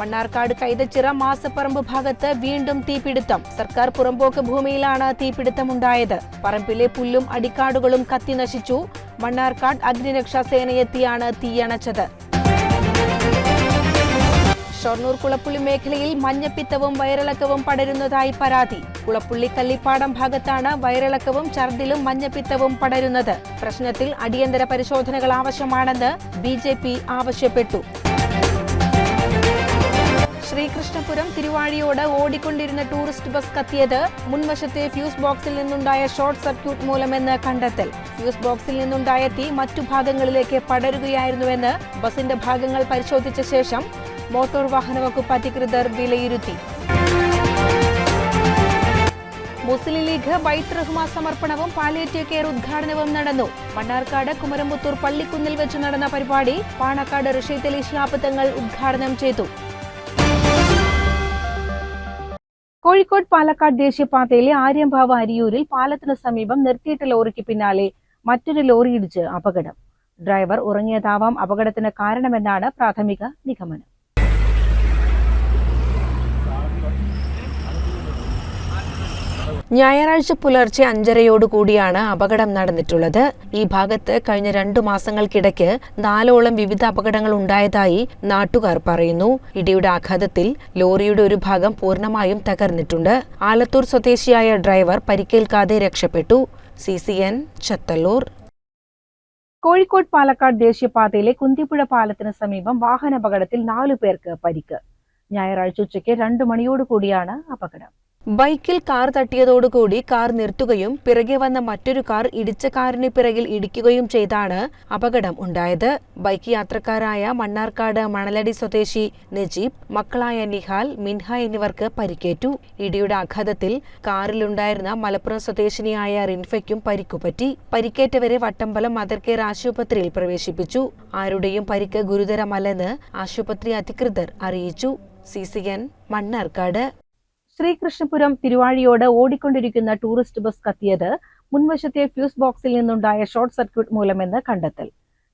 മണ്ണാർക്കാട് കൈതച്ചിറ മാസപ്പറമ്പ് ഭാഗത്ത് വീണ്ടും തീപിടുത്തം. സർക്കാർ പുറമ്പോക്ക് ഭൂമിയിലാണ് തീപിടുത്തമുണ്ടായത്. പറമ്പിലെ പുല്ലും അടിക്കാടുകളും കത്തി നശിച്ചു. മണ്ണാർക്കാട് അഗ്നിരക്ഷാ സേനയെത്തിയാണ് തീയണച്ചത്. ഷൊർണൂർ കുളപ്പുള്ളി മേഖലയിൽ മഞ്ഞപ്പിത്തവും വയറിളക്കവും പടരുന്നതായി പരാതി. കുളപ്പുള്ളി കല്ലിപ്പാടം ഭാഗത്താണ് വയറിളക്കവും ഛർദിലും മഞ്ഞപ്പിത്തവും പടരുന്നത്. പ്രശ്നത്തിൽ അടിയന്തര പരിശോധനകൾ ആവശ്യമാണെന്ന് ബി ആവശ്യപ്പെട്ടു. ശ്രീകൃഷ്ണപുരം തിരുവാഴിയോട് ഓടിക്കൊണ്ടിരുന്ന ടൂറിസ്റ്റ് ബസ് കത്തിയത് മുൻവശത്തെ ഫ്യൂസ് ബോക്സിൽ നിന്നുണ്ടായ ഷോർട്ട് സർക്യൂട്ട് മൂലമെന്ന് കണ്ടെത്തൽ. ഫ്യൂസ് ബോക്സിൽ നിന്നുണ്ടായ തീ മറ്റു ഭാഗങ്ങളിലേക്ക് പടരുകയായിരുന്നുവെന്ന് ബസിന്റെ ഭാഗങ്ങൾ പരിശോധിച്ച ശേഷം മോട്ടോർ വാഹന വകുപ്പ് അധികൃതർ വിലയിരുത്തി. മുസ്ലിം ലീഗ് ബൈത്ത് റഹ്മ സമർപ്പണവും പാലിയേറ്റീവ് കെയർ ഉദ്ഘാടനവും നടന്നു. മണ്ണാർക്കാട് കുമരമ്പത്തൂർ പള്ളിക്കുന്നിൽ വെച്ച് നടന്ന പരിപാടി പാണക്കാട് റഷീദ് അലി ശിഹാബ് ഉദ്ഘാടനം ചെയ്തു. കോഴിക്കോട് പാലക്കാട് ദേശീയപാതയിലെ ആര്യംഭാവ അരിയൂരിൽ പാലത്തിനു സമീപം നിർത്തിയിട്ട ലോറിക്ക് പിന്നാലെ മറ്റൊരു ലോറി ഇടിച്ച് അപകടം. ഡ്രൈവർ ഉറങ്ങിയതാവാം അപകടത്തിന് കാരണമെന്നാണ് പ്രാഥമിക നിഗമനം. ഞായറാഴ്ച പുലർച്ചെ അഞ്ചരയോടുകൂടിയാണ് അപകടം നടന്നിട്ടുള്ളത്. ഈ ഭാഗത്ത് കഴിഞ്ഞ രണ്ടു മാസങ്ങൾക്കിടയ്ക്ക് നാലോളം വിവിധ അപകടങ്ങൾ ഉണ്ടായതായി നാട്ടുകാർ പറയുന്നു. ഇടിയുടെ ആഘാതത്തിൽ ലോറിയുടെ ഒരു ഭാഗം പൂർണമായും തകർന്നിട്ടുണ്ട്. ആലത്തൂർ സ്വദേശിയായ ഡ്രൈവർ പരിക്കേൽക്കാതെ രക്ഷപ്പെട്ടു. C C N Chethallur. Kozhikode Palakkad ദേശീയപാതയിലെ കുന്തിപ്പുഴ പാലത്തിന് സമീപം വാഹനാപകടത്തിൽ നാലു പേർക്ക് പരിക്ക്. ഞായറാഴ്ച ഉച്ചയ്ക്ക് രണ്ടു മണിയോടുകൂടിയാണ് അപകടം. ബൈക്കിൽ കാർ തട്ടിയതോടുകൂടി കാർ നിർത്തുകയും പിറകെ വന്ന മറ്റൊരു കാർ ഇടിച്ച കാറിന് പിറകിൽ ഇടിക്കുകയും ചെയ്താണ് അപകടം ഉണ്ടായത്. ബൈക്ക് യാത്രക്കാരായ മണ്ണാർക്കാട് മണലടി സ്വദേശി നജീബ് മക്കളായ നിഹാൽ മിൻഹ എന്നിവർക്ക് പരിക്കേറ്റു. ഇടിയുടെ ആഘാതത്തിൽ കാറിലുണ്ടായിരുന്ന മലപ്പുറം സ്വദേശിനിയായ റിൻഫയ്ക്കും പരിക്കുപറ്റി. പരിക്കേറ്റവരെ വട്ടമ്പലം മദർ കെയർ ആശുപത്രിയിൽ പ്രവേശിപ്പിച്ചു. ആരുടെയും പരിക്ക് ഗുരുതരമല്ലെന്ന് ആശുപത്രി അധികൃതർ അറിയിച്ചു. C C N Mannarkkad Sreekrishnapuram Thiruvazhiyode ഓടിക്കൊണ്ടിരിക്കുന്ന ടൂറിസ്റ്റ് ബസ് കത്തിയത് മുൻവശത്തെ ഫ്യൂസ് ബോക്സിൽ നിന്നുണ്ടായ ഷോർട്ട് സർക്യൂട്ട് മൂലമെന്ന് കണ്ടെത്തൽ.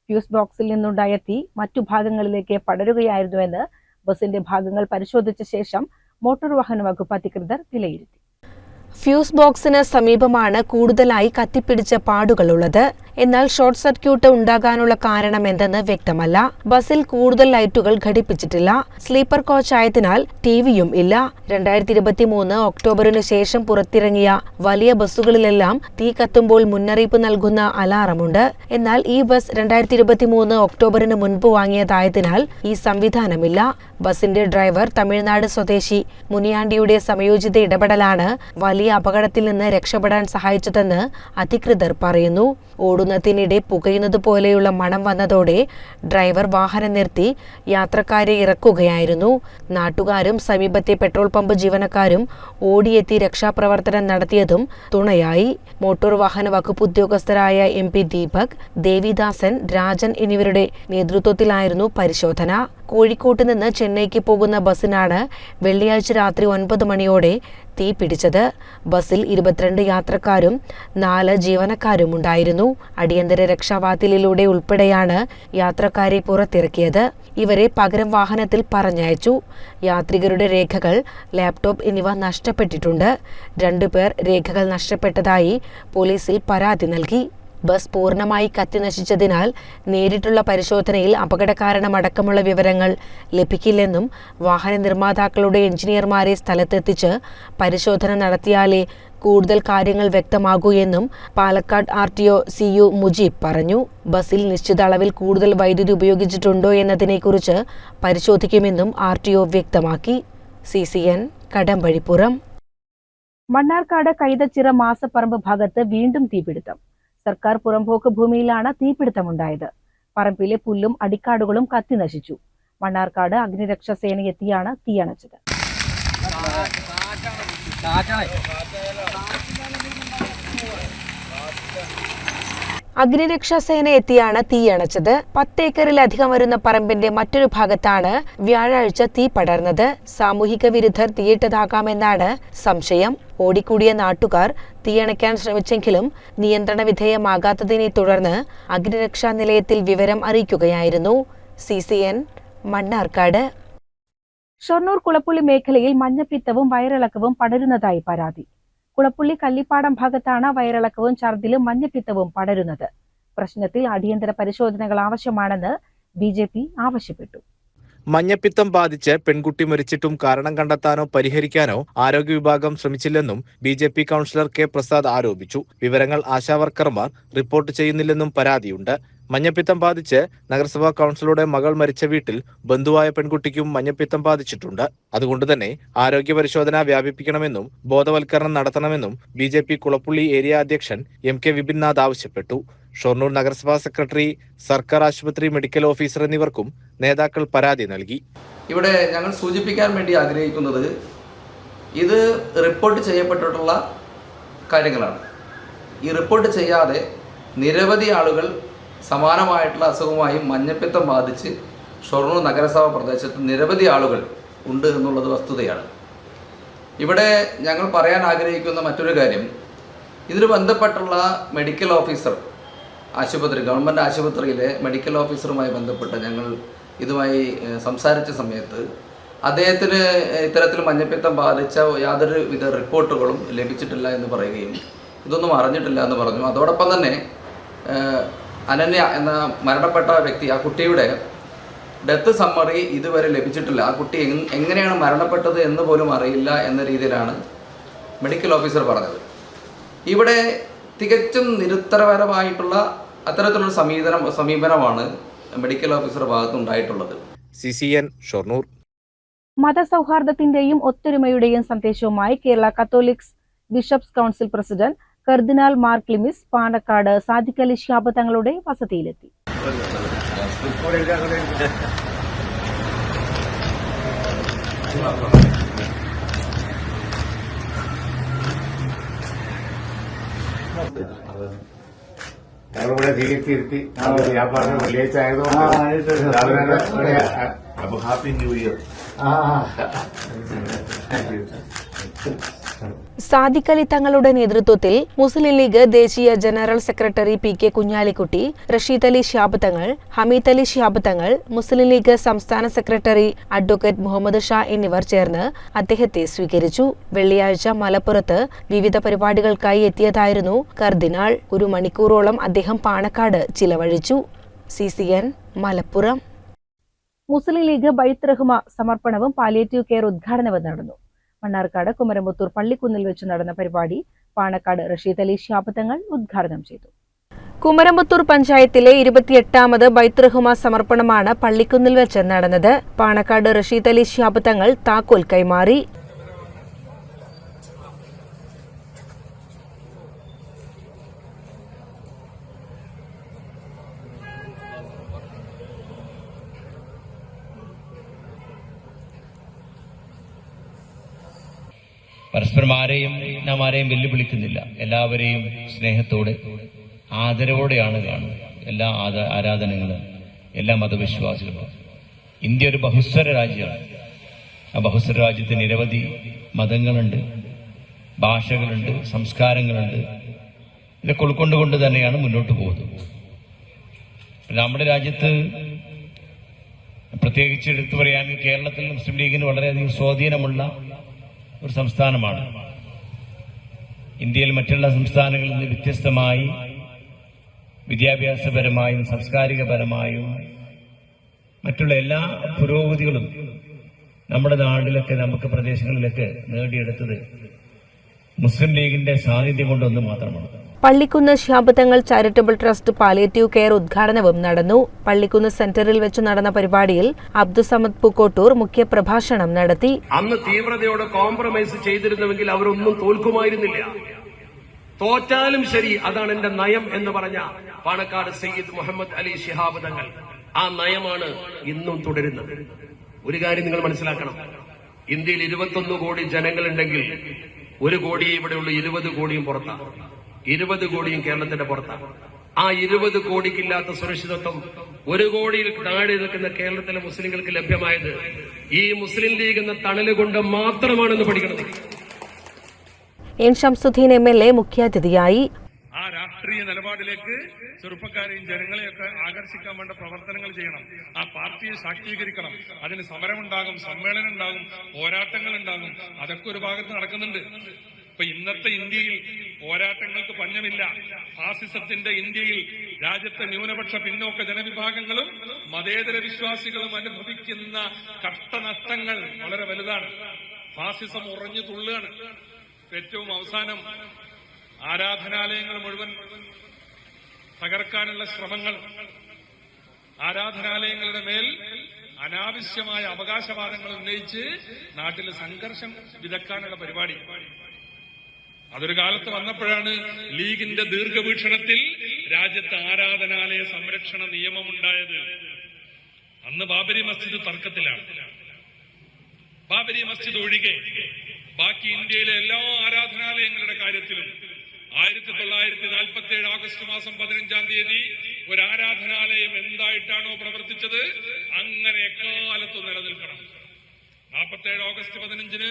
ഫ്യൂസ് ബോക്സിൽ നിന്നുണ്ടായ തീ മറ്റു ഭാഗങ്ങളിലേക്ക് പടരുകയായിരുന്നുവെന്ന് ബസിന്റെ ഭാഗങ്ങൾ പരിശോധിച്ച ശേഷം മോട്ടോർ വാഹന വകുപ്പ് അധികൃതർ വിലയിരുത്തി. ഫ്യൂസ് ബോക്സിന് സമീപമാണ് കൂടുതലായി കത്തിപ്പിടിച്ച പാടുകളുള്ളത്. എന്നാൽ ഷോർട്ട് സർക്യൂട്ട് ഉണ്ടാകാനുള്ള കാരണം എന്തെന്ന് വ്യക്തമല്ല. ബസിൽ കൂടുതൽ ലൈറ്റുകൾ ഘടിപ്പിച്ചിട്ടില്ല. സ്ലീപ്പർ കോച്ച് ആയതിനാൽ ടിവിയും ഇല്ല. രണ്ടായിരത്തി ഇരുപത്തി മൂന്ന് ഒക്ടോബറിന് ശേഷം പുറത്തിറങ്ങിയ വലിയ ബസ്സുകളിലെല്ലാം തീ കത്തുമ്പോൾ മുന്നറിയിപ്പ് നൽകുന്ന അലാറമുണ്ട്. എന്നാൽ ഈ ബസ് രണ്ടായിരത്തി ഇരുപത്തി മൂന്ന് ഒക്ടോബറിന് മുൻപ് വാങ്ങിയതായതിനാൽ ഈ സംവിധാനമില്ല. ബസിന്റെ ഡ്രൈവർ തമിഴ്നാട് സ്വദേശി മുനിയാണ്ടിയുടെ സമയോചിത ഇടപെടലാണ് വലിയ അപകടത്തിൽ നിന്ന് രക്ഷപ്പെടാൻ സഹായിച്ചതെന്ന് അധികൃതർ പറയുന്നു. ഓടുന്നതിനിടെ പുകയുന്നത് പോലെയുള്ള മണം വന്നതോടെ ഡ്രൈവർ വാഹനം നിർത്തി യാത്രക്കാരെ ഇറക്കുകയായിരുന്നു. നാട്ടുകാരും സമീപത്തെ പെട്രോൾ പമ്പ് ജീവനക്കാരും ഓടിയെത്തി രക്ഷാപ്രവർത്തനം നടത്തിയതും തുണയായി. മോട്ടോർ വാഹന വകുപ്പ് ഉദ്യോഗസ്ഥരായ എം പി ദീപക് ദേവിദാസൻ രാജൻ എന്നിവരുടെ നേതൃത്വത്തിലായിരുന്നു പരിശോധന. കോഴിക്കോട്ട് നിന്ന് ചെന്നൈക്ക് പോകുന്ന ബസ്സിനാണ് വെള്ളിയാഴ്ച രാത്രി ഒൻപത് മണിയോടെ തീ പിടിച്ചത് ബസ്സിൽ ഇരുപത്തിരണ്ട് യാത്രക്കാരും നാല് ജീവനക്കാരും ഉണ്ടായിരുന്നു. അടിയന്തര രക്ഷാവാതിലിലൂടെ ഉൾപ്പെടെയാണ് യാത്രക്കാരെ പുറത്തിറക്കിയത്. ഇവരെ പകരം വാഹനത്തിൽ പറഞ്ഞയച്ചു. യാത്രികരുടെ രേഖകൾ ലാപ്ടോപ്പ് എന്നിവ നഷ്ടപ്പെട്ടിട്ടുണ്ട്. രണ്ടുപേർ രേഖകൾ നഷ്ടപ്പെട്ടതായി പോലീസിൽ പരാതി നൽകി. ബസ് പൂർണമായി കത്തിനശിച്ചതിനാൽ നേരിട്ടുള്ള പരിശോധനയിൽ അപകടകാരണമടക്കമുള്ള വിവരങ്ങൾ ലഭിക്കില്ലെന്നും വാഹന നിർമ്മാതാക്കളുടെ എഞ്ചിനീയർമാരെ സ്ഥലത്തെത്തിച്ച് പരിശോധന നടത്തിയാലേ കൂടുതൽ കാര്യങ്ങൾ വ്യക്തമാകൂ എന്നും Palakkad R T O C U Mujeeb പറഞ്ഞു. ബസ്സിൽ നിശ്ചിത അളവിൽ കൂടുതൽ വൈദ്യുതി ഉപയോഗിച്ചിട്ടുണ്ടോ എന്നതിനെക്കുറിച്ച് പരിശോധിക്കുമെന്നും ആർ ടി ഒ വ്യക്തമാക്കി. C C N Kadampazhipuram. Mannarkkad Kaithachira Masaparambu ഭാഗത്ത് വീണ്ടും തീപിടുത്തം. സർക്കാർ പുറംപോക്ക് ഭൂമിയിലാണ് തീപിടുത്തമുണ്ടായത്. പറമ്പിലെ പുല്ലും അടിക്കാടുകളും കത്തി നശിച്ചു. മണ്ണാർക്കാട് അഗ്നിരക്ഷാ സേനയെത്തിയാണ് തീയണച്ചത്. അഗ്നിരക്ഷാസേന എത്തിയാണ് തീയണച്ചത് പത്തേക്കറിലധികം വരുന്ന പറമ്പിന്റെ മറ്റൊരു ഭാഗത്താണ് വ്യാഴാഴ്ച തീ പടർന്നത്. സാമൂഹിക വിരുദ്ധർ തീയിട്ടതാകാമെന്നാണ് സംശയം. ഓടിക്കൂടിയ നാട്ടുകാർ തീയണയ്ക്കാൻ ശ്രമിച്ചെങ്കിലും നിയന്ത്രണ വിധേയമാകാത്തതിനെ തുടർന്ന് അഗ്നിരക്ഷാ നിലയത്തിൽ വിവരം അറിയിക്കുകയായിരുന്നു. C C N Mannarkkad. Shoranur Kulappully മേഖലയിൽ മഞ്ഞപ്പിത്തവും വയറിളക്കവും പടരുന്നതായി പരാതി. കുളപ്പുള്ളി കല്ലിപ്പാടം ഭാഗത്താണ് വയറിളക്കവും ഛർദിലും മഞ്ഞപ്പിത്തവും പടരുന്നത്. പ്രശ്നത്തിൽ അടിയന്തര പരിശോധനകൾ ആവശ്യമാണെന്ന് ബി ജെ പി ആവശ്യപ്പെട്ടു. മഞ്ഞപ്പിത്തം ബാധിച്ച് പെൺകുട്ടി മരിച്ചിട്ടും കാരണം കണ്ടെത്താനോ പരിഹരിക്കാനോ ആരോഗ്യ വിഭാഗം ശ്രമിച്ചില്ലെന്നും B J P councillor K Prasad ആരോപിച്ചു. വിവരങ്ങൾ ആശാവർക്കർമാർ റിപ്പോർട്ട് ചെയ്യുന്നില്ലെന്നും പരാതിയുണ്ട്. മഞ്ഞപ്പിത്തം ബാധിച്ച് നഗരസഭാ കൗൺസിലറുടെ മകൾ മരിച്ച വീട്ടിൽ ബന്ധുവായ പെൺകുട്ടിക്കും മഞ്ഞപ്പിത്തം ബാധിച്ചിട്ടുണ്ട്. അതുകൊണ്ട് തന്നെ ആരോഗ്യ പരിശോധന വ്യാപിപ്പിക്കണമെന്നും ബോധവൽക്കരണം നടത്തണമെന്നും B J P Kulappully area അധ്യക്ഷൻ എം കെ വിപിൻനാഥ് ആവശ്യപ്പെട്ടു. ഷൊർണൂർ നഗരസഭാ സെക്രട്ടറി സർക്കാർ ആശുപത്രി മെഡിക്കൽ ഓഫീസർ എന്നിവർക്കും നേതാക്കൾ പരാതി നൽകി. ഇവിടെ ഞങ്ങൾ സൂചിപ്പിക്കാൻ വേണ്ടി ആഗ്രഹിക്കുന്നത് ഇത് റിപ്പോർട്ട് ചെയ്യപ്പെട്ടിട്ടുള്ള കാര്യങ്ങളാണ്. ഈ റിപ്പോർട്ട് ചെയ്യാതെ നിരവധി ആളുകൾ സമാനമായിട്ടുള്ള അസുഖമായി മഞ്ഞപ്പിത്തം ബാധിച്ച് ഷൊർണൂർ നഗരസഭ പ്രദേശത്ത് നിരവധി ആളുകൾ ഉണ്ട് എന്നുള്ളത് വസ്തുതയാണ്. ഇവിടെ ഞങ്ങൾ പറയാൻ ആഗ്രഹിക്കുന്ന മറ്റൊരു കാര്യം ഇതിന് ബന്ധപ്പെട്ടുള്ള മെഡിക്കൽ ഓഫീസർ ആശുപത്രി ഗവൺമെന്റ് ആശുപത്രിയിലെ മെഡിക്കൽ ഓഫീസറുമായി ബന്ധപ്പെട്ട് ഞങ്ങൾ ഇതുമായി സംസാരിച്ച സമയത്ത് അദ്ദേഹത്തിന് ഇത്തരത്തിൽ മഞ്ഞപ്പിത്തം ബാധിച്ച യാതൊരു വിധ റിപ്പോർട്ടുകളും ലഭിച്ചിട്ടില്ല എന്ന് പറയുകയും ഇതൊന്നും അറിഞ്ഞിട്ടില്ല എന്ന് പറഞ്ഞു. അതോടൊപ്പം തന്നെ അനന്യ എന്ന മരണപ്പെട്ട വ്യക്തി ആ കുട്ടിയുടെ ഡെത്ത് സമ്മറി ഇതുവരെ ലഭിച്ചിട്ടില്ല. ആ കുട്ടി എങ്ങനെയാണ് മരണപ്പെട്ടത് എന്ന് പോലും അറിയില്ല എന്ന രീതിയിലാണ് മെഡിക്കൽ ഓഫീസർ പറഞ്ഞത്. ഇവിടെ തികച്ചും നിരുത്തരപരമായിട്ടുള്ള അത്തരത്തിലുള്ള സമീപനം സമീപനമാണ് മെഡിക്കൽ ഓഫീസർ ഭാഗത്തുണ്ടായിട്ടുള്ളത് സി സി എൻ ഷൊർണൂർ. മതസൗഹാർദ്ദത്തിന്റെയും ഒത്തൊരുമയുടെയും സന്ദേശവുമായി Kerala catholics bishops council president cardinal Mar Cleemis Panakkad Sadikali Ali Shihab തങ്ങളുടെ വസതിയിലെത്തി. ഞങ്ങളിവിടെ തിരിച്ചിരുത്തി ഞാൻ പറഞ്ഞ വെള്ളിയാഴ്ച ആയതുകൊണ്ട് happy new year. Sadiq Ali തങ്ങളുടെ നേതൃത്വത്തിൽ മുസ്ലിം ലീഗ് ദേശീയ general secretary P K Kunhalikutty Rasheed Ali Shihab Thangal Hameed Ali Shihab Thangal Muslim League സംസ്ഥാന സെക്രട്ടറി അഡ്വക്കേറ്റ് മുഹമ്മദ് ഷാ എന്നിവർ ചേർന്ന് അദ്ദേഹത്തെ സ്വീകരിച്ചു. വെള്ളിയാഴ്ച മലപ്പുറത്ത് വിവിധ പരിപാടികൾക്കായി എത്തിയതായിരുന്നു കർദിനാൾ. ഒരു മണിക്കൂറോളം അദ്ദേഹം പാണക്കാട് ചിലവഴിച്ചു. C C N Malappuram. Muslim League ബൈത്ത് സമർപ്പണവും പാലിയേറ്റീവ് കെയർ ഉദ്ഘാടനവും നടന്നു. മണ്ണാർക്കാട് കുമരമ്പത്തൂർ പള്ളിക്കുന്നിൽ വെച്ച് നടന്ന പരിപാടി പാണക്കാട് റഷീദ് അലി ശാപത്തങ്ങൾ ഉദ്ഘാടനം ചെയ്തു. കുമരമ്പത്തൂർ പഞ്ചായത്തിലെ ഇരുപത്തിയെട്ടാമത് ബൈത്രഹുമ സമർപ്പണമാണ് പള്ളിക്കുന്നിൽ വെച്ച് നടന്നത്. പാണക്കാട് റഷീദ് അലി ശാപത്തങ്ങൾ താക്കോൽ കൈമാറി. പരസ്പരം ആരെയും നാം ആരെയും വെല്ലുവിളിക്കുന്നില്ല. എല്ലാവരെയും സ്നേഹത്തോടെ ആദരവോടെയാണ് കാണുന്നത്. എല്ലാ ആരാധനകളും എല്ലാ മതവിശ്വാസികളും. ഇന്ത്യ ഒരു ബഹുസ്വര രാജ്യമാണ്. ആ ബഹുസ്വര രാജ്യത്ത് നിരവധി മതങ്ങളുണ്ട് ഭാഷകളുണ്ട് സംസ്കാരങ്ങളുണ്ട്. ഇതൊക്കെ ഉൾക്കൊണ്ടുകൊണ്ട് തന്നെയാണ് മുന്നോട്ട് പോകുന്നത്. നമ്മുടെ രാജ്യത്ത് പ്രത്യേകിച്ച് എടുത്തു പറയാൻ കേരളത്തിൽ മുസ്ലിം ലീഗിന് വളരെയധികം സ്വാധീനമുള്ള ഒരു സംസ്ഥാനമാണ്. ഇന്ത്യയിൽ മറ്റുള്ള സംസ്ഥാനങ്ങളിൽ നിന്ന് വ്യത്യസ്തമായി വിദ്യാഭ്യാസപരമായും സാംസ്കാരികപരമായും മറ്റുള്ള എല്ലാ പുരോഗതികളും നമ്മുടെ നാട്ടിലൊക്കെ നമുക്ക് പ്രദേശങ്ങളിലൊക്കെ നേടിയെടുത്തത് മുസ്ലിം ലീഗിന്റെ സാന്നിധ്യം കൊണ്ടൊന്ന് മാത്രമാണ്. Pallikkunnu ശാബത്തങ്ങൾ charitable trust palliative care ഉദ്ഘാടനവും നടന്നു. പള്ളിക്കുന്ന് സെന്ററിൽ വെച്ച് നടന്ന പരിപാടിയിൽ അബ്ദുസമദ് പൂക്കോട്ടൂർ മുഖ്യപ്രഭാഷണം നടത്തി. അന്ന് തീവ്രതയോടെ കോംപ്രമൈസ് ചെയ്തിരുന്നുവെങ്കിൽ അവരൊന്നും തോൽക്കുമായിരുന്നില്ല. തോറ്റാലും ശരി അതാണ് എന്റെ നയം എന്ന് പറഞ്ഞ പാണക്കാട് സയ്യിദ് മുഹമ്മദ് അലി ശിഹാബ് തങ്ങൾ. ആ നയമാണ് ഇന്നും തുടരുന്നത്. ഒരു കാര്യം നിങ്ങൾ മനസ്സിലാക്കണം. ഇന്ത്യയിൽ ഇരുപത്തൊന്ന് കോടി ജനങ്ങളുണ്ടെങ്കിൽ ഒരു കോടിയെ ഇവിടെയുള്ള ഇരുപത് കോടിയും പുറത്താണ് ഇരുപത് കോടിയും കേരളത്തിന്റെ പുറത്താണ് ആ ഇരുപത് കോടിക്കില്ലാത്ത സുരക്ഷിതത്വം ഒരു കോടിയിൽ താഴെ നിൽക്കുന്ന കേരളത്തിലെ മുസ്ലിങ്ങൾക്ക് ലഭ്യമായത് ഈ മുസ്ലിം ലീഗ് എന്ന തണൽ കൊണ്ട് മാത്രമാണെന്ന് പഠിക്കണം. N Shamsudheen M L A മുഖ്യാതിഥിയായി. ആ രാഷ്ട്രീയ നിലപാടിലേക്ക് ചെറുപ്പക്കാരെയും ജനങ്ങളെയൊക്കെ ആകർഷിക്കാൻ വേണ്ട പ്രവർത്തനങ്ങൾ ചെയ്യണം. ആ പാർട്ടിയെ ശാക്തീകരിക്കണം. അതിന് സമരമുണ്ടാകും സമ്മേളനം ഉണ്ടാകും പോരാട്ടങ്ങൾ ഉണ്ടാകും അതൊക്കെ ഒരു ഭാഗത്ത് നടക്കുന്നുണ്ട്. ഇപ്പൊ ഇന്നത്തെ ഇന്ത്യയിൽ പോരാട്ടങ്ങൾക്ക് പഞ്ഞമില്ല. ഫാസിസത്തിന്റെ ഇന്ത്യയിൽ രാജ്യത്തെ ന്യൂനപക്ഷ പിന്നോക്ക ജനവിഭാഗങ്ങളും മതേതര വിശ്വാസികളും അനുഭവിക്കുന്ന കഷ്ടനഷ്ടങ്ങൾ വളരെ വലുതാണ്. ഫാസിസം ഉറഞ്ഞു തുള്ളുകയാണ്. ഏറ്റവും അവസാനം ആരാധനാലയങ്ങൾ മുഴുവൻ തകർക്കാനുള്ള ശ്രമങ്ങൾ ആരാധനാലയങ്ങളുടെ മേൽ അനാവശ്യമായ അവകാശവാദങ്ങൾ ഉന്നയിച്ച് നാട്ടിൽ സംഘർഷം വിതക്കാനുള്ള പരിപാടി. അതൊരു കാലത്ത് വന്നപ്പോഴാണ് ലീഗിന്റെ ദീർഘവീക്ഷണത്തിൽ രാജ്യത്ത് ആരാധനാലയ സംരക്ഷണ നിയമമുണ്ടായത്. അന്ന് ബാബരി മസ്ജിദ് തർക്കത്തിലാണ്. ബാബരി മസ്ജിദ് ഒഴികെ ബാക്കി ഇന്ത്യയിലെ എല്ലാ ആരാധനാലയങ്ങളുടെ കാര്യത്തിലും ആയിരത്തി തൊള്ളായിരത്തി നാൽപ്പത്തി ഏഴ് ആഗസ്റ്റ് മാസം പതിനഞ്ചാം തീയതി ഒരു ആരാധനാലയം എന്തായിട്ടാണോ പ്രവർത്തിച്ചത്? അങ്ങനെ എക്കാലത്തും നിലനിൽക്കണം. നാൽപ്പത്തേഴ് ഓഗസ്റ്റ് പതിനഞ്ചിന്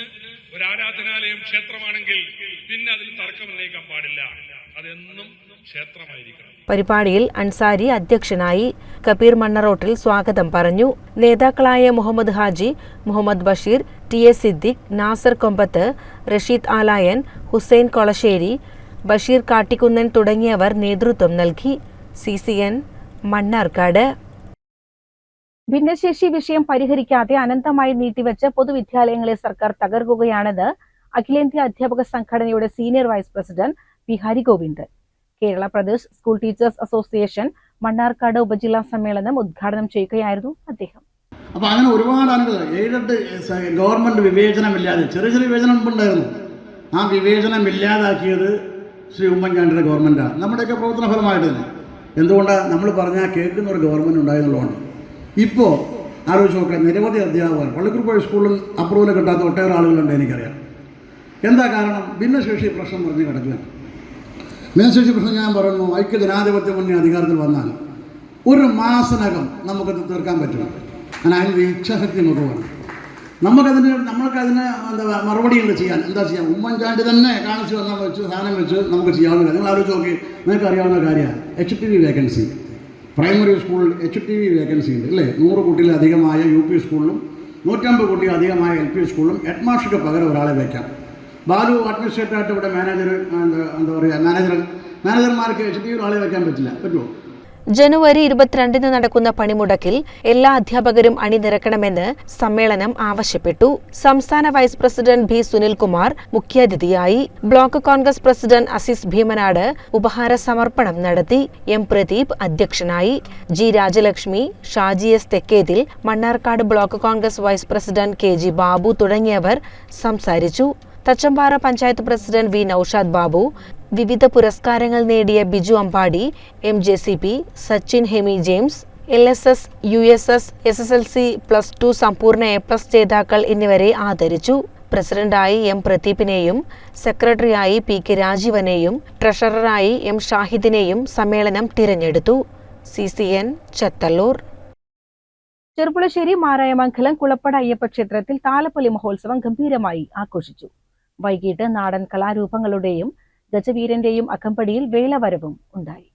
ഒരു ആരാധനാലയം ക്ഷേത്രമാണെങ്കിൽ പിന്നെ അതിൽ തർക്കം ഉന്നയിക്കാൻ പാടില്ല. അതെന്നും ക്ഷേത്രമായിരിക്കണം. പരിപാടിയിൽ അൻസാരി അധ്യക്ഷനായി കബീർ മണ്ണറോട്ടിൽ സ്വാഗതം പറഞ്ഞു നേതാക്കളായ മുഹമ്മദ് ഹാജി മുഹമ്മദ് ബഷീർ ടി എ സിദ്ദിഖ് നാസർ കൊമ്പത്ത് റഷീദ് ആലായൻ ഹുസൈൻ കൊളശ്ശേരി ബഷീർ കാട്ടിക്കുന്നൻ തുടങ്ങിയവർ നേതൃത്വം നൽകി. C C N Mannarkkad. ഭിന്നശേഷി വിഷയം പരിഹരിക്കാതെ അനന്തമായി നീട്ടിവെച്ച് പൊതുവിദ്യാലയങ്ങളെ സർക്കാർ തകർക്കുകയാണെന്ന് അഖിലേന്ത്യാ അധ്യാപക സംഘടനയുടെ senior vice president P Harigovindan Kerala Pradesh school teachers association Mannarkkad ഉപജില്ലാ സമ്മേളനം ഉദ്ഘാടനം ചെയ്യുകയായിരുന്നു അദ്ദേഹം. അപ്പോൾ അങ്ങനെ ഒരുപാട് അനുഗ്രഹം ഏഴെട്ട് ഗവൺമെന്റ് വിവേചനമില്ലാതെ ചെറിയ ചെറിയ വിവേചനം ഉണ്ടായിരുന്നു. ആ വിവേചനം ഇല്ലാതാക്കിയത് ശ്രീ ഉമ്മൻചാണ്ടിയുടെ ഗവൺമെന്റാണ് നമ്മുടെയൊക്കെ പ്രവർത്തന ഫലമായിട്ട് തന്നെ. എന്തുകൊണ്ടാണ് നമ്മൾ പറഞ്ഞാൽ കേൾക്കുന്ന ഒരു ഗവൺമെന്റ് ഉണ്ടായെന്നുള്ളതാണ് ഇപ്പോൾ ആലോചിച്ച് നോക്കുക നിരവധി അധ്യാപകർ പള്ളിക്കുറിപ്പ് സ്കൂളിൽ അപ്രൂവൽ കിട്ടാത്ത ഒട്ടേറെ ആളുകളുണ്ട് എനിക്കറിയാം. എന്താ കാരണം? ഭിന്നശേഷി പ്രശ്നം പറഞ്ഞ് കിടക്കുകയാണ്. ഭിന്നശേഷി പ്രശ്നം ഞാൻ പറയുന്നു ഐക്യ ജനാധിപത്യ മുന്നേ അധികാരത്തിൽ വന്നാൽ ഒരു മാസനകം നമുക്കത് തീർക്കാൻ പറ്റും ഞാൻ അതിന്റെ ഇച്ഛാശക്തി വേണം നമുക്കതിന് നമ്മൾക്കതിന് എന്താ മറുപടി ഉണ്ട് ചെയ്യാൻ. എന്താ ചെയ്യാം ഉമ്മൻചാണ്ടി തന്നെ കാണിച്ചു വന്ന വെച്ച് സാധനം വെച്ച് നമുക്ക് ചെയ്യാവുന്ന നിങ്ങൾ ആലോചിച്ച് നോക്കി നിങ്ങൾക്ക് അറിയാവുന്ന കാര്യമാണ്. H T V vacancy primary സ്കൂളിൽ എച്ച് ടി വി വേക്കൻസി ഉണ്ട് അല്ലേ? നൂറ് കുട്ടിയിലധികമായ യു പി സ്കൂളിലും നൂറ്റമ്പത് കുട്ടിയിലധികമായ എൽ പി സ്കൂളിലും ഹെഡ് മാസ്റ്റർക്ക് പകരം ഒരാളെ വയ്ക്കാം ബാലു അഡ്മിനിസ്ട്രേറ്ററായിട്ട് ഇവിടെ മാനേജർ എന്താ എന്താ പറയുക മാനേജർ മാനേജർമാർക്ക് എച്ച് ടി വി ഒരാളെ വയ്ക്കാൻ പറ്റില്ല. പറ്റുമോ? ജനുവരി ഇരുപത്തിരണ്ടിന് നടക്കുന്ന പണിമുടക്കിൽ എല്ലാ അധ്യാപകരും അണിനിരക്കണമെന്ന് സമ്മേളനം ആവശ്യപ്പെട്ടു. സംസ്ഥാന വൈസ് പ്രസിഡന്റ് ബി സുനിൽകുമാർ മുഖ്യാതിഥിയായി ബ്ലോക്ക് കോൺഗ്രസ് പ്രസിഡന്റ് അസീസ് ഭീമനാട് ഉപഹാര സമർപ്പണം നടത്തി. എം പ്രദീപ് അധ്യക്ഷനായി. G Rajalakshmi Shaji S Thekkethil Mannarkkad block Congress vice president K G Babu തുടങ്ങിയവർ സംസാരിച്ചു. തച്ചമ്പാറ പഞ്ചായത്ത് പ്രസിഡന്റ് വി നൌഷാദ് ബാബു വിവിധ പുരസ്കാരങ്ങൾ നേടിയ Biju Ambadi M J C P Sachin Hemi James L S S U S S S S L C plus two സമ്പൂർണ A plus ജേതാക്കൾ എന്നിവരെ ആദരിച്ചു. പ്രസിഡന്റായി എം പ്രദീപിനെയും സെക്രട്ടറിയായി പി കെ രാജീവനെയും ട്രഷററായി എം ഷാഹിദിനെയും സമ്മേളനം തിരഞ്ഞെടുത്തു. C C N Chethallur. Cherpulassery Marayamangalam Kulappada Ayyappa ക്ഷേത്രത്തിൽ താലപ്പൊലി മഹോത്സവം ഗംഭീരമായി ആഘോഷിച്ചു. വൈകിട്ട് നാടൻ കലാരൂപങ്ങളുടെയും ഗജവീരന്റെയും അകമ്പടിയിൽ വേലവരവും ഉണ്ടായി.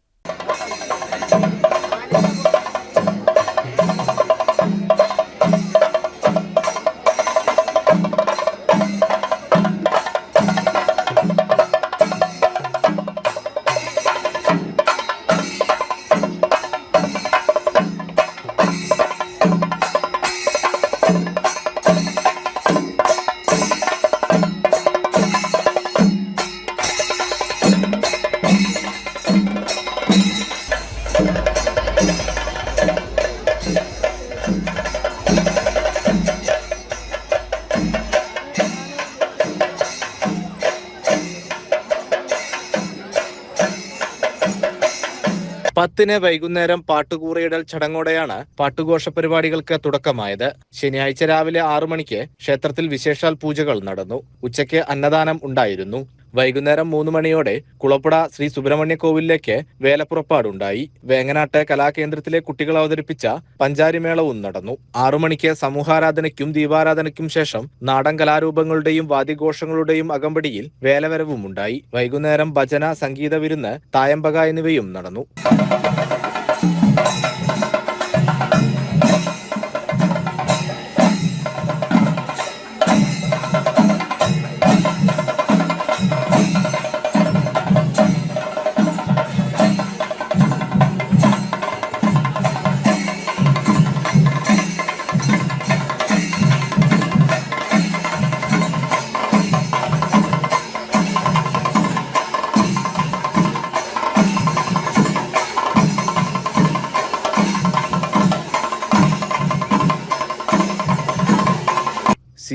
പത്തിന് വൈകുന്നേരം പാട്ടുകൂറയിടൽ ചടങ്ങോടെയാണ് പാട്ടുഘോഷ പരിപാടികൾക്ക് തുടക്കമായത്. ശനിയാഴ്ച രാവിലെ ആറു മണിക്ക് ക്ഷേത്രത്തിൽ വിശേഷാൽ പൂജകൾ നടന്നു. ഉച്ചയ്ക്ക് അന്നദാനം ഉണ്ടായിരുന്നു. വൈകുന്നേരം മൂന്ന് മണിയോടെ കുളപ്പുഴ ശ്രീ സുബ്രഹ്മണ്യ കോവിലിലേക്ക് വേലപ്പുറപ്പാടുണ്ടായി. വേങ്ങനാട്ട് കലാകേന്ദ്രത്തിലെ കുട്ടികൾ അവതരിപ്പിച്ച പഞ്ചാരിമേളവും നടന്നു. ആറു മണിക്ക് സമൂഹാരാധനയ്ക്കും ദീപാരാധനയ്ക്കും ശേഷം നാടൻ കലാരൂപങ്ങളുടെയും വാദ്യഘോഷങ്ങളുടെയും അകമ്പടിയിൽ വേലവരവും ഉണ്ടായി വൈകുന്നേരം ഭജന സംഗീത വിരുന്ന് തായമ്പക എന്നിവയും നടന്നു.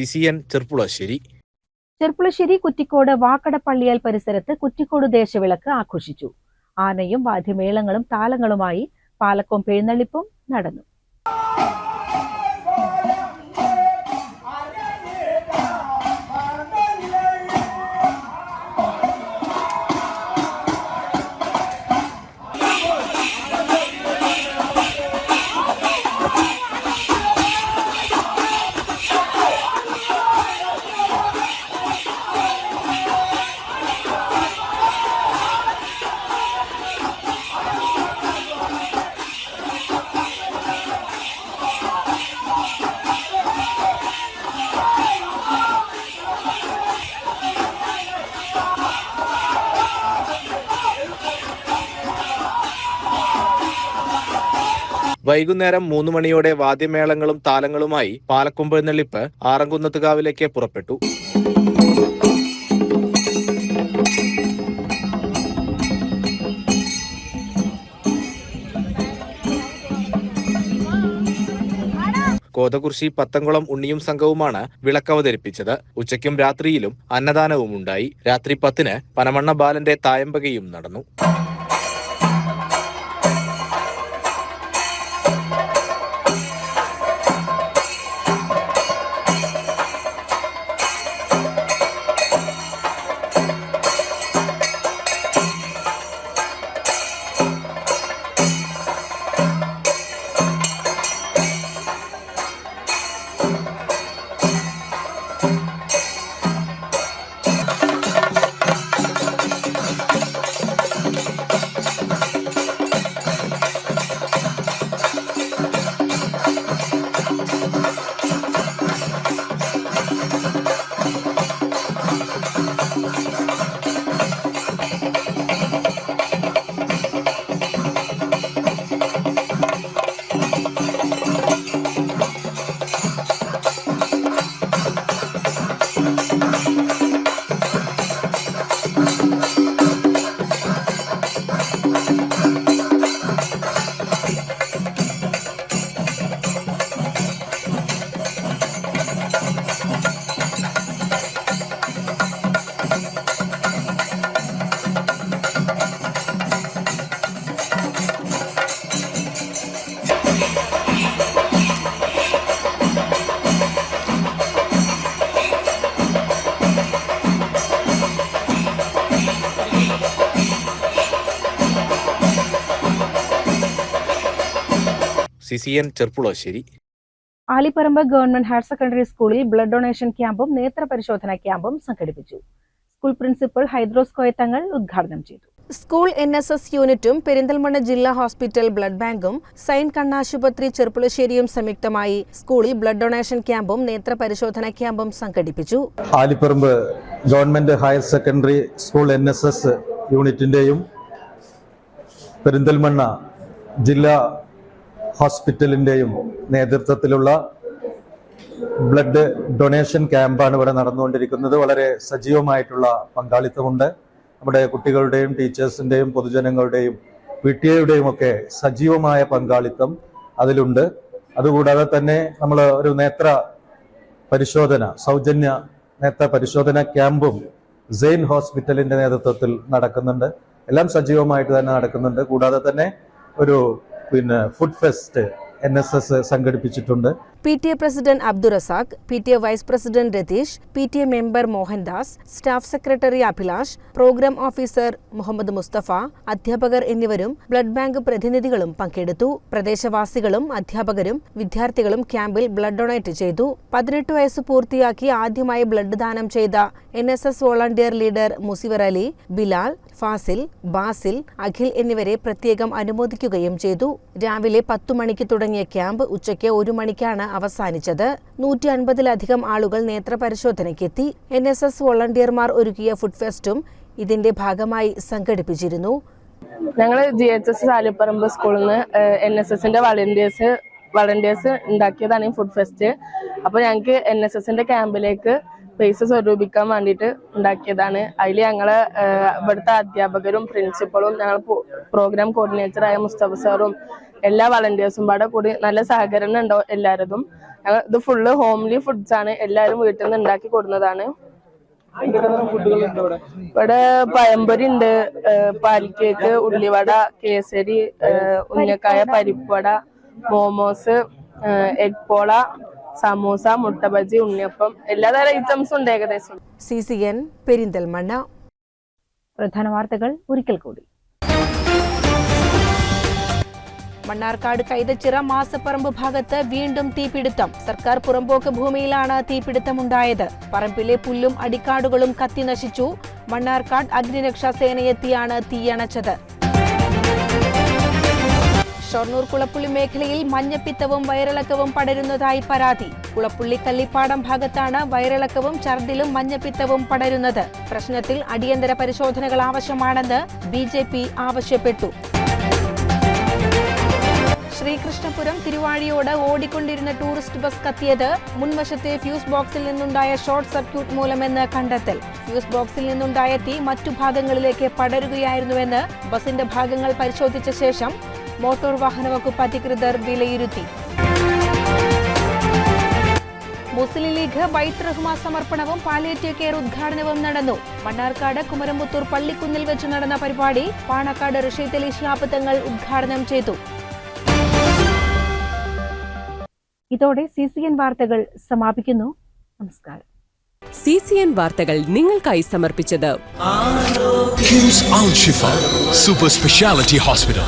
C C N Cherpulassery. Cherpulassery Kuttikode വാക്കടപ്പള്ളിയാൽ പരിസരത്ത് കുറ്റിക്കോട് ദേശവിളക്ക് ആഘോഷിച്ചു. ആനയും വാദ്യമേളങ്ങളും താളങ്ങളുമായി പാലക്കോം പെഴുന്നള്ളിപ്പും നടന്നു. വൈകുന്നേരം മൂന്ന് മണിയോടെ വാദ്യമേളങ്ങളും താലങ്ങളുമായി പാലക്കൊമ്പ് എഴുന്നള്ളിപ്പ് ആറംകുന്നത്തുകാവിലേക്ക് പുറപ്പെട്ടു. കോതകുർശി പത്തംകുളം ഉണ്ണിയും സംഘവുമാണ് വിളക്ക് അവതരിപ്പിച്ചത് ഉച്ചയ്ക്കും രാത്രിയിലും അന്നദാനവും ഉണ്ടായി രാത്രി പത്തിന് പനമണ്ണ ബാലന്റെ തായമ്പകയും നടന്നു. C C N Cherpulassery Alipparamba government higher secondary സ്കൂളിൽ ബ്ലഡ് ഡൊണേഷൻ ക്യാമ്പും നേത്ര പരിശോധന ക്യാമ്പും സംഘടിപ്പിച്ചു. സ്കൂൾ പ്രിൻസിപ്പൽ ഹൈദ്രോസ് കോയത്തങ്ങൾ ഉദ്ഘാടനം ചെയ്തു. സ്കൂൾ എൻ എസ് എസ് യൂണിറ്റും പെരിന്തൽമണ്ണ ജില്ലാ ഹോസ്പിറ്റൽ ബ്ലഡ് ബാങ്കും സൈൻ കണ്ണാശുപത്രി ചെറുപ്പുളശ്ശേരിയും സംയുക്തമായി സ്കൂളിൽ ബ്ലഡ് ഡൊണേഷൻ ക്യാമ്പും നേത്ര പരിശോധന ക്യാമ്പും സംഘടിപ്പിച്ചു. Alipparamba government higher secondary school N S S യൂണിറ്റിന്റെയും Perinthalmanna ജില്ലാ ഹോസ്പിറ്റലിന്റെയും നേതൃത്വത്തിലുള്ള ബ്ലഡ് ഡൊണേഷൻ ക്യാമ്പാണ് ഇവിടെ നടന്നുകൊണ്ടിരിക്കുന്നത്. വളരെ സജീവമായിട്ടുള്ള പങ്കാളിത്തമുണ്ട്. നമ്മുടെ കുട്ടികളുടെയും ടീച്ചേഴ്സിന്റെയും പൊതുജനങ്ങളുടെയും പി ഒക്കെ സജീവമായ പങ്കാളിത്തം അതിലുണ്ട്. അതുകൂടാതെ തന്നെ നമ്മൾ ഒരു നേത്ര പരിശോധന സൗജന്യ നേത്ര പരിശോധന ക്യാമ്പും സെയിൻ ഹോസ്പിറ്റലിന്റെ നേതൃത്വത്തിൽ നടക്കുന്നുണ്ട്. എല്ലാം സജീവമായിട്ട് തന്നെ നടക്കുന്നുണ്ട്. കൂടാതെ തന്നെ ഒരു പിന്നെ food fest N S S സംഘടിപ്പിച്ചിട്ടുണ്ട്. P T A president Abdurazak P T A vice president Ratheesh P T A member Mohandas staff secretary Abhilash programme officer Muhammad Musthafa അധ്യാപകർ എന്നിവരും ബ്ലഡ് ബാങ്ക് പ്രതിനിധികളും പങ്കെടുത്തു. പ്രദേശവാസികളും അധ്യാപകരും വിദ്യാർത്ഥികളും ക്യാമ്പിൽ ബ്ലഡ് ഡൊണേറ്റ് ചെയ്തു. പതിനെട്ട് വയസ്സ് പൂർത്തിയാക്കി ആദ്യമായി ബ്ലഡ് ദാനം ചെയ്ത N volunteer leader Musivar Ali Bilal Fazil Basil Akhil എന്നിവരെ പ്രത്യേകം അനുമോദിക്കുകയും ചെയ്തു. രാവിലെ പത്തു മണിക്ക് തുടങ്ങിയ ക്യാമ്പ് ഉച്ചയ്ക്ക് ഒരു മണിക്കാണ് അവസാനിച്ചത്. നൂറ്റി അൻപതിലധികം ആളുകൾ നേത്രപരിശോധനയ്ക്കെത്തി. എൻ എസ് എസ് വോളണ്ടിയർമാർ ഒരുക്കിയ ഫുഡ് ഫെസ്റ്റും ഇതിന്റെ ഭാഗമായി സംഘടിപ്പിച്ചിരുന്നു. ഞങ്ങൾ ജി എച്ച് എസ് സാലിപ്പറമ്പ് സ്കൂളിൽ നിന്ന് എൻ എസ് എസിന്റെ വളണ്ടിയേഴ്സ് വളണ്ടിയേഴ്സ് ഉണ്ടാക്കിയതാണ് ഈ ഫുഡ് ഫെസ്റ്റ്. അപ്പോൾ ഞങ്ങൾക്ക് എൻ എസ് എസിന്റെ ക്യാമ്പിലേക്ക് പൈസ സ്വരൂപിക്കാൻ വേണ്ടിയിട്ട് ഉണ്ടാക്കിയതാണ്. അതിൽ ഞങ്ങൾ ഇവിടുത്തെ അധ്യാപകരും പ്രിൻസിപ്പളും ഞങ്ങൾ പ്രോഗ്രാം കോർഡിനേറ്ററായ മുസ്തഫ സാറും എല്ലാ വളണ്ടിയേഴ്സും പാടെ കൂടി നല്ല സഹകരണം ഉണ്ടോ എല്ലാവരും ഞങ്ങൾ ഇത് ഫുള്ള് ഹോംലി ഫുഡ്സ് ആണ് എല്ലാവരും വീട്ടിൽ നിന്ന് ഉണ്ടാക്കി കൊടുക്കുന്നതാണ്. ഇവിടെ പഴംപൊരി ഉണ്ട് പാലിക്കേക്ക് കേക്ക് ഉള്ളിവട കേസരി ഉന്നക്കായ പരിപ്പുവട മോമോസ് എഗ് പോള സമൂസ മുട്ട ബജി ഉണ്ണിയപ്പം എല്ലാതരം ഐറ്റംസും ഉണ്ട് ഏകദേശം. C C N Perinthalmanna. പ്രധാന വാർത്തകൾ ഒരിക്കൽ കൂടി. മണ്ണാർക്കാട് കൈതച്ചിറ മാസപ്പറമ്പ് ഭാഗത്ത് വീണ്ടും തീപിടുത്തം. സർക്കാർ പുറമ്പോക്ക് ഭൂമിയിലാണ് തീപിടുത്തമുണ്ടായത്. പറമ്പിലെ പുല്ലും അടിക്കാടുകളും കത്തി നശിച്ചു മണ്ണാർക്കാട് അഗ്നിരക്ഷാ സേനയെത്തിയാണ് തീയണച്ചത്. ഷൊർണൂർ കുളപ്പുള്ളി മേഖലയിൽ മഞ്ഞപ്പിത്തവും വയറിളക്കവും പടരുന്നതായി പരാതി. കുളപ്പുള്ളി കല്ലിപ്പാടം ഭാഗത്താണ് വയറിളക്കവും ഛർദിലും മഞ്ഞപ്പിത്തവും പടരുന്നത്. പ്രശ്നത്തിൽ അടിയന്തര പരിശോധനകൾ ആവശ്യമാണെന്ന് ബി ആവശ്യപ്പെട്ടു. ശ്രീകൃഷ്ണപുരം തിരുവാഴിയോട് ഓടിക്കൊണ്ടിരുന്ന ടൂറിസ്റ്റ് ബസ് കത്തിയത് മുൻവശത്തെ ഫ്യൂസ് ബോക്സിൽ നിന്നുണ്ടായ ഷോർട്ട് സർക്യൂട്ട് മൂലമെന്ന് കണ്ടെത്തൽ. ഫ്യൂസ് ബോക്സിൽ നിന്നുണ്ടായ തീ മറ്റു ഭാഗങ്ങളിലേക്ക് പടരുകയായിരുന്നുവെന്ന് ബസിന്റെ ഭാഗങ്ങൾ പരിശോധിച്ച ശേഷം മോട്ടോർ വാഹന വകുപ്പ് അധികൃതർ വിലയിരുത്തി. മുസ്ലിം ലീഗ് ബൈത്ത് റഹ്മ സമർപ്പണവും പാലിയേറ്റീവ് കെയർ ഉദ്ഘാടനവും നടന്നു. മണ്ണാർക്കാട് കുമരമ്പുത്തൂർ പള്ളിക്കുന്നിൽ വെച്ച് നടന്ന പരിപാടി പാണക്കാട് റഷീദ് അലി ശിഹാബ് തങ്ങൾ ഉദ്ഘാടനം ചെയ്തു. ഇതോടെ സി സി എൻ വാർത്തകൾ സമാപിക്കുന്നു. നമസ്കാരം. സി സി എൻ വാർത്തകൾ നിങ്ങൾക്കായി സമർപ്പിച്ചത് സൂപ്പർ സ്പെഷ്യാലിറ്റി ഹോസ്പിറ്റൽ